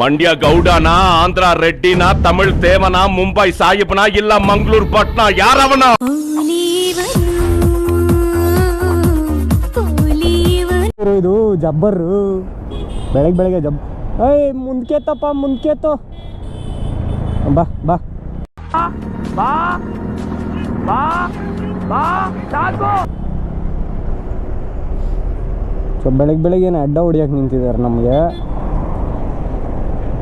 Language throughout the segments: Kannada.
ಮಂಡ್ಯ ಗೌಡನ ಆಂಧ್ರ ರೆಡ್ಡಿನ ತಮಿಳ್ ತೇವನ ಮುಂಬೈ ಸಾಹಿಬ್ನ ಇಲ್ಲ ಮಂಗಳೂರು ಪಟ್ನ ಯಾರವನ ಇವ್ರು ಇದು ಜಬ್ಬರು ಬೆಳಗ್ಗೆ ಬೆಳಗ್ಗೆ ಜಬ್ ಏಯ್ ಮುಂದ್ಕೆತ್ತಪ್ಪ ಮುಂದ್ಕೆತ್ತು ಬಾ ಬಾ ಸೊ ಬೆಳಗ್ಗೆ ಬೆಳಗ್ಗೆ ಅಡ್ಡ ಹೊಡಿಯಕ್ಕೆ ನಿಂತಿದ್ದಾರೆ ನಮಗೆ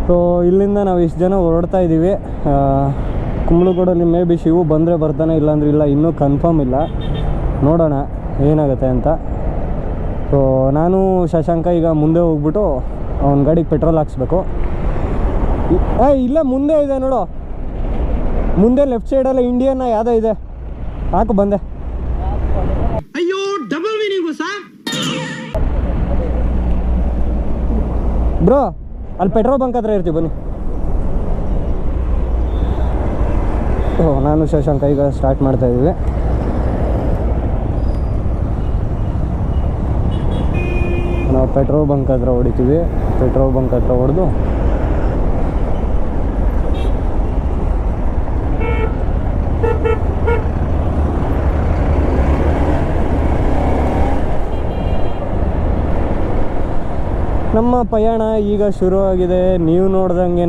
ಸೊ ಇಲ್ಲಿಂದ ನಾವು ಇಷ್ಟು ಜನ ಹೊರಡ್ತಾ ಇದ್ದೀವಿ. ಕುಂಬಳಗೂಡಲ್ಲಿ ಮೇ ಬಿ ಶಿವು ಬಂದರೆ ಬರ್ತಾನೆ ಇಲ್ಲಾಂದ್ರೆ ಇಲ್ಲ ಇನ್ನೂ ಕನ್ಫರ್ಮ್ ಇಲ್ಲ. ನೋಡೋಣ ಏನಾಗುತ್ತೆ ಅಂತ. ಸೊ ನಾನು ಶಶಾಂಕ ಈಗ ಮುಂದೆ ಹೋಗ್ಬಿಟ್ಟು ಅವ್ನ ಗಾಡಿಗೆ ಪೆಟ್ರೋಲ್ ಹಾಕ್ಸ್ಬೇಕು. ಏ ಇಲ್ಲ ಮುಂದೆ ಇದೆ ನೋಡು. ಮುಂದೆ ಲೆಫ್ಟ್ ಸೈಡಲ್ಲ ಇಂಡಿಯನ್ನ ಯಾವುದೋ ಇದೆ. ಹಾಕು ಬಂದೆ. ಬ್ರೋ ಅಲ್ಲಿ ಪೆಟ್ರೋಲ್ ಬಂಕ್ ಹತ್ರ ಇರ್ತೀವಿ, ಬನ್ನಿ. ಓ, ನಾನು ಶಶಾಂಕ ಈಗ ಸ್ಟಾರ್ಟ್ ಮಾಡ್ತಾ ಇದ್ದೀವಿ. ನಾವು ಪೆಟ್ರೋಲ್ ಬಂಕ್ ಹತ್ರ ಹೊಡಿತೀವಿ. ಪೆಟ್ರೋಲ್ ಬಂಕ್ ಹತ್ರ ಹೊಡೆದು ನಮ್ಮ ಪಯಣ ಈಗ ಶುರುವಾಗಿದೆ. ನೀವು ನೋಡ್ದಂಗೆ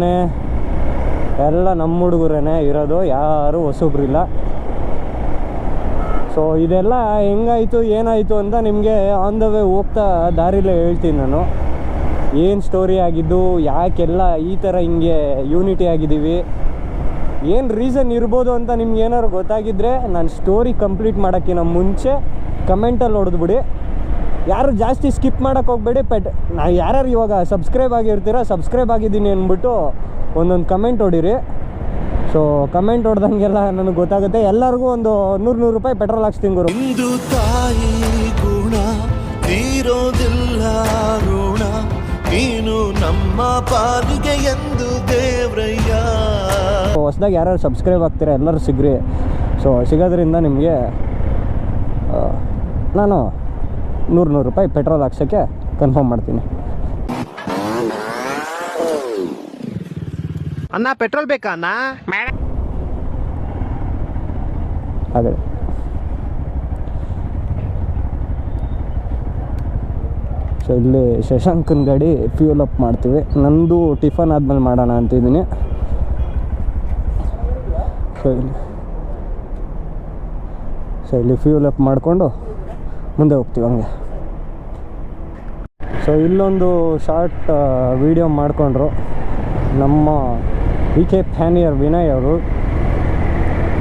ಎಲ್ಲ ನಮ್ಮ ಹುಡುಗರೇನೆ ಇರೋದು, ಯಾರು ಹೊಸಬ್ರಿಲ್ಲ. ಸೊ ಇದೆಲ್ಲ ಹೆಂಗಾಯಿತು, ಏನಾಯಿತು ಅಂತ ನಿಮಗೆ ಆನ್ ದ ವೇ ಹೋಗ್ತಾ ದಾರಿಲೇ ಹೇಳ್ತೀನಿ ನಾನು. ಏನು ಸ್ಟೋರಿ ಆಗಿದ್ದು, ಯಾಕೆಲ್ಲ ಈ ಥರ ಹಿಂಗೆ ಯೂನಿಟಿ ಆಗಿದ್ದೀವಿ? ಏನು ರೀಸನ್ ಇರ್ಬೋದು ಅಂತ ನಿಮ್ಗೆ ಏನಾದ್ರು ಗೊತ್ತಾಗಿದ್ದರೆ ನಾನು ಸ್ಟೋರಿ ಕಂಪ್ಲೀಟ್ ಮಾಡೋಕ್ಕಿಂತ ಮುಂಚೆ ಕಮೆಂಟಲ್ಲಿ ಹೊಡೆದ್ಬಿಡಿ. ಯಾರು ಜಾಸ್ತಿ ಸ್ಕಿಪ್ ಮಾಡೋಕ್ಕೆ ಹೋಗ್ಬೇಡಿ ಪೆಟ್ ನಾವು ಯಾರ್ಯಾರು ಇವಾಗ ಸಬ್ಸ್ಕ್ರೈಬ್ ಆಗಿರ್ತೀರ ಸಬ್ಸ್ಕ್ರೈಬ್ ಆಗಿದ್ದೀನಿ ಅಂದ್ಬಿಟ್ಟು ಒಂದೊಂದು ಕಮೆಂಟ್ ಹೊಡೀರಿ. ಸೊ ಕಮೆಂಟ್ ಹೊಡೆದಂಗೆಲ್ಲ ನನಗೆ ಗೊತ್ತಾಗುತ್ತೆ. ಎಲ್ಲರಿಗೂ ಒಂದು ನೂರು ನೂರು ರೂಪಾಯಿ ಪೆಟ್ರೋಲ್ ಹಾಕ್ಸ್ತೀನಿ ಗುರು. ಇದು ತಾಯಿ ಗುಣ ತೀರೋದಿಲ್ಲ ಋಣ. ನೀನು ನಮ್ಮ ಪಾಲಿಗೆ ಎಂದು ದೇವ್ರಯ್ಯ. ಹೊಸ್ದಾಗಿ ಯಾರ್ಯಾರು ಸಬ್ಸ್ಕ್ರೈಬ್ ಆಗ್ತೀರಾ ಎಲ್ಲರೂ ಸಿಗ್ರಿ. ಸೊ ಸಿಗೋದ್ರಿಂದ ನಿಮಗೆ ನಾನು ನೂರು ನೂರು ರೂಪಾಯಿ ಪೆಟ್ರೋಲ್ ಹಾಕ್ಸೋಕ್ಕೆ ಕನ್ಫರ್ಮ್ ಮಾಡ್ತೀನಿ. ಅಣ್ಣ ಪೆಟ್ರೋಲ್ ಬೇಕಾ ಅಣ್ಣ? ಹಾಗೆ ಸೊ ಇಲ್ಲಿ ಶಶಾಂಕನ ಗಾಡಿ ಫ್ಯೂಲ್ ಅಪ್ ಮಾಡ್ತೀವಿ. ನಂದು ಟಿಫನ್ ಆದಮೇಲೆ ಮಾಡೋಣ ಅಂತಿದ್ದೀನಿ. ಸೊ ಇಲ್ಲಿ ಸೊ ಇಲ್ಲಿ ಫ್ಯೂಲ್ ಅಪ್ ಮಾಡಿಕೊಂಡು ಮುಂದೆ ಹೋಗ್ತೀವಿ ಹಂಗೆ. ಸೊ ಇಲ್ಲೊಂದು ಶಾರ್ಟ್ ವಿಡಿಯೋ ಮಾಡಿಕೊಂಡ್ರು. ನಮ್ಮ ವಿ ಕೆ ಫ್ಯಾನಿಯರ್ ವಿನಯ್ ಅವರು.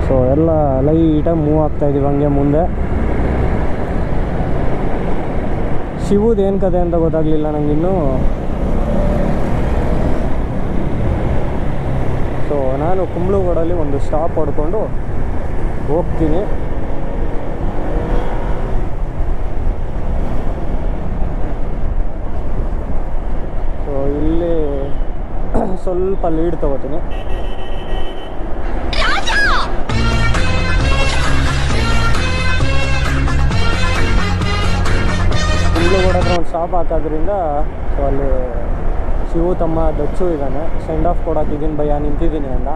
ಸೊ ಎಲ್ಲ ಲೈಟಾಗಿ ಮೂವ್ ಆಗ್ತಾ ಇದ್ದೀವಿ ಹಂಗೆ ಮುಂದೆ. ಶಿವುದ್ ಏನು ಕತೆ ಅಂತ ಗೊತ್ತಾಗಲಿಲ್ಲ ನನಗಿನ್ನೂ ಸೊ ನಾನು ಕುಂಬ್ಳೂಗಡಲ್ಲಿ ಒಂದು ಸ್ಟಾಪ್ ಹೊಡ್ಕೊಂಡು ಹೋಗ್ತೀನಿ ಸೊ ಇಲ್ಲಿ ಸ್ವಲ್ಪ ಲೀಡ್ ತಗೋತೀನಿ. ಇಲ್ಲಿ ಹತ್ರ ಒಂದು ಸ್ಟಾಪ್ ಹಾಕೋದ್ರಿಂದ ಸೊ ಅಲ್ಲಿ ಶಿವು ತಮ್ಮ ದಚ್ಚು ಇದ್ದಾನೆ. ಸೆಂಡ್ ಆಫ್ ಕೊಡೋಕೆ ಇದೀನಿ ಭಯ ನಿಂತಿದ್ದೀನಿ ಅಂತ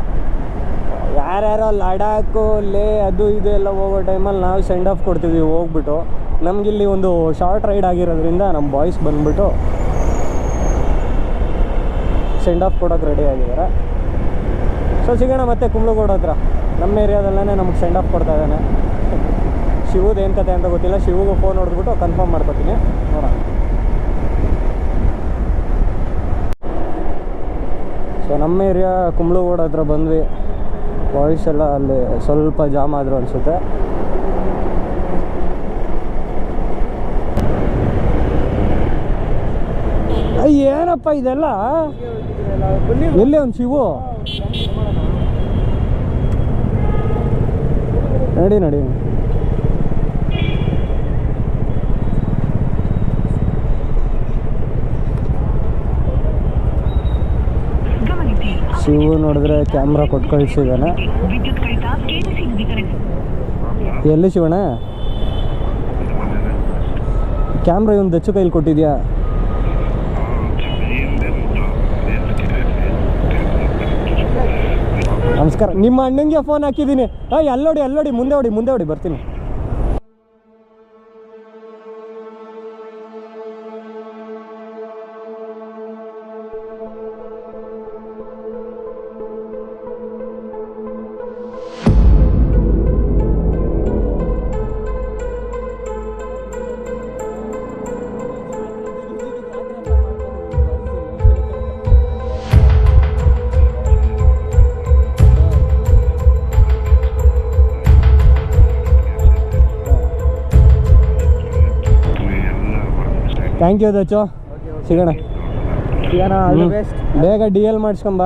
ಯಾರ್ಯಾರೋ ಲಡಾಖು ಲೇ, ಅದು ಇದು ಎಲ್ಲ ಹೋಗೋ ಟೈಮಲ್ಲಿ ನಾವು ಸೆಂಡ್ ಆಫ್ ಕೊಡ್ತಿದ್ವಿ, ಹೋಗ್ಬಿಟ್ಟು. ನಮಗಿಲ್ಲಿ ಒಂದು ಶಾರ್ಟ್ ರೈಡ್ ಆಗಿರೋದ್ರಿಂದ ನಮ್ಮ ಬಾಯ್ಸ್ ಬಂದ್ಬಿಟ್ಟು ಸೆಂಡ್ ಆಫ್ ಕೊಡೋಕೆ ರೆಡಿ ಆಗಿದ್ದಾರೆ. ಸೊ ಸಿಗೋಣ ಮತ್ತೆ ಕುಂಬ್ಳಗೋಡ ಹತ್ರ. ನಮ್ಮ ಏರಿಯಾದಲ್ಲೇ ನಮಗೆ ಸೆಂಡ್ ಆಫ್ ಕೊಡ್ತಾ ಇದ್ದಾನೆ. ಶಿವುದ್ ಏನು ಕತೆ ಅಂತ ಗೊತ್ತಿಲ್ಲ. ಶಿವಗೂ ಫೋನ್ ಹೊಡೆದ್ಬಿಟ್ಟು ಕನ್ಫರ್ಮ್ ಮಾಡ್ಕೊತೀನಿ. ನೋಡೋಣ. ಸೊ ನಮ್ಮ ಏರಿಯಾ ಕುಂಬ್ಳಗೂಡ ಹತ್ರ ಬಂದ್ವಿ. ಬಾಯ್ಸ್ ಎಲ್ಲ ಅಲ್ಲಿ ಸ್ವಲ್ಪ ಜಾಮ್ ಆದರು ಅನಿಸುತ್ತೆ. ಏನಪ್ಪ ಇದೆಲ್ಲ? ಎಲ್ಲಿ ಒಂದು ಶಿವು? ನಡಿ ನಡಿ. ಶಿವು ನೋಡಿದ್ರೆ ಕ್ಯಾಮ್ರಾ ಕೊಟ್ಟು ನವೀಕರಣ ಎಲ್ಲಿ ಶಿವಣ್ಣ? ಕ್ಯಾಮ್ರಾ ಇವನು ದಚ್ಚು ಕೈಲಿ ಕೊಟ್ಟಿದ್ಯಾ? ಕರ್ ನಿಮ್ಮ ಅಣ್ಣಂಗೆ ಫೋನ್ ಹಾಕಿದ್ದೀನಿ. ಅಯ್ಯ ಎಲ್ಲೋಡಿ ಎಲ್ಲೋಡಿ ಮುಂದೆ ಹೊಡಿ ಮುಂದೆ ಹೊಡಿ ಬರ್ತೀನಿ. ಥ್ಯಾಂಕ್ ಯು ದಚ್ಚು ಸಿಗೋಣ. ಬೇಗ ಡಿ ಎಲ್ ಮಾಡಿಸ್ಕೊಂಬ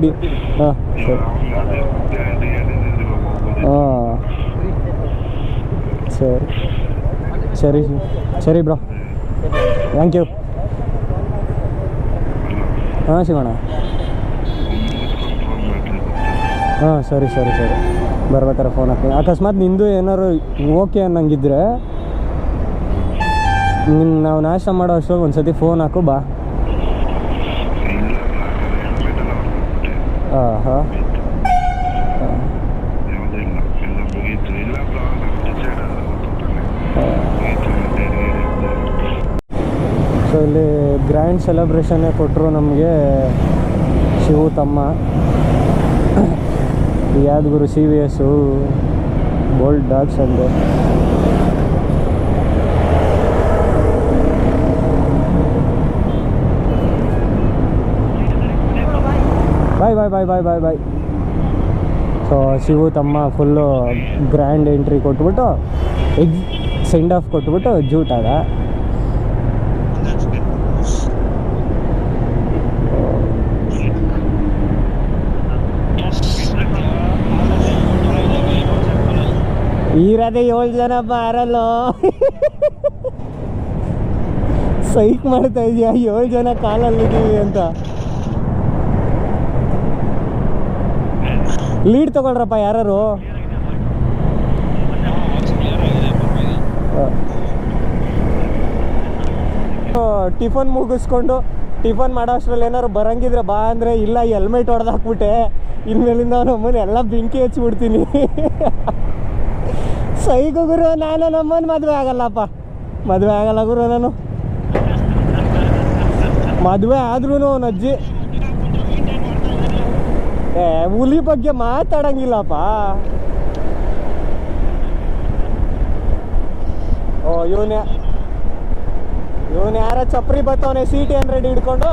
ಡಿ ಹಾಂ ಹಾಂ. ಸರಿ. ಸರಿ ಸರಿ ಬ್ರೋ. ಥ್ಯಾಂಕ್ ಯು ಹಾಂ ಸಿಗೋಣ ಹಾಂ ಸರಿ ಸರಿ ಸರಿ. ಬರ್ಬೇಕಾರೆ ಫೋನ್ ಹಾಕ್ತೀನಿ. ಅಕಸ್ಮಾತ್ ನಿಂದು ಏನಾದ್ರು ಓಕೆ ಅನ್ನಂಗಿದ್ರೆ ನಿನ್ನ ನಾವು ನಾಶ ಮಾಡೋ ಅಷ್ಟೊಂದು ಒಂದು ಸತಿ ಫೋನ್ ಹಾಕು, ಬಾ. ಹಾಂ ಸೊ ಇಲ್ಲಿ ಗ್ರ್ಯಾಂಡ್ ಸೆಲೆಬ್ರೇಷನ್ನೇ ಕೊಟ್ಟರು ನಮಗೆ ಶಿವು ತಮ್ಮ. ಯಾದಗುರು C V S gold dogs ಅಂದೆ. ಬಾಯ್ ಬಾಯ್ ಬಾಯ್ ಬಾಯ್ ಬಾಯ್ ಬಾಯ್. ಸೊ ಶಿವು ತಮ್ಮ ಫುಲ್ಲು ಗ್ರ್ಯಾಂಡ್ ಎಂಟ್ರಿ ಕೊಟ್ಬಿಟ್ಟು ಎಗ್ ಸೆಂಡ್ ಆಫ್ ಕೊಟ್ಬಿಟ್ಟು ಜೂಟ್ ಆದ. ಇರದೆ ಏಳು ಜನ ಬಾರಲ್ಲೋ. ಸೈಕ್ ಮಾಡ್ತಾ ಇದೀಯಾ? ಏಳು ಜನ ಕಾಲಲ್ಲಿದ್ದೀವಿ ಅಂತ. ಲೀಡ್ ತಗೊಳ್ರಪ್ಪ ಯಾರು ಟಿಫನ್ ಮುಗಿಸ್ಕೊಂಡು ಟಿಫನ್ ಮಾಡೋ ಅಷ್ಟರಲ್ಲಿ ಏನಾರು ಬರಂಗಿದ್ರೆ ಬಾ ಅಂದರೆ ಇಲ್ಲ ಹೆಲ್ಮೆಟ್ ಹೊಡೆದು ಹಾಕ್ಬಿಟ್ಟೆ. ಇನ್ಮೇಲಿಂದ ನಮ್ಮನ್ನ ಎಲ್ಲ ಬೆಂಕಿ ಹಚ್ಬಿಡ್ತೀನಿ. ಸೈಗು ಗುರು, ನಾನು ನಮ್ಮನ್ ಮದುವೆ ಆಗಲ್ಲಪ್ಪ. ಮದುವೆ ಆಗಲ್ಲ ಗುರು ನಾನು. ಮದುವೆ ಆದ್ರೂ ಅಜ್ಜಿ ಏ ಹುಲಿ ಬಗ್ಗೆ ಮಾತಾಡಂಗಿಲ್ಲಪ್ಪ. ಓ ಇವನ್ ಇವನ್ ಯಾರ ಚಪ್ರಿ ಬತ್ತವನೆ ಸಿ ಟಿ ಹಂಡ್ರೆಡ್ ಹಿಡ್ಕೊಂಡು?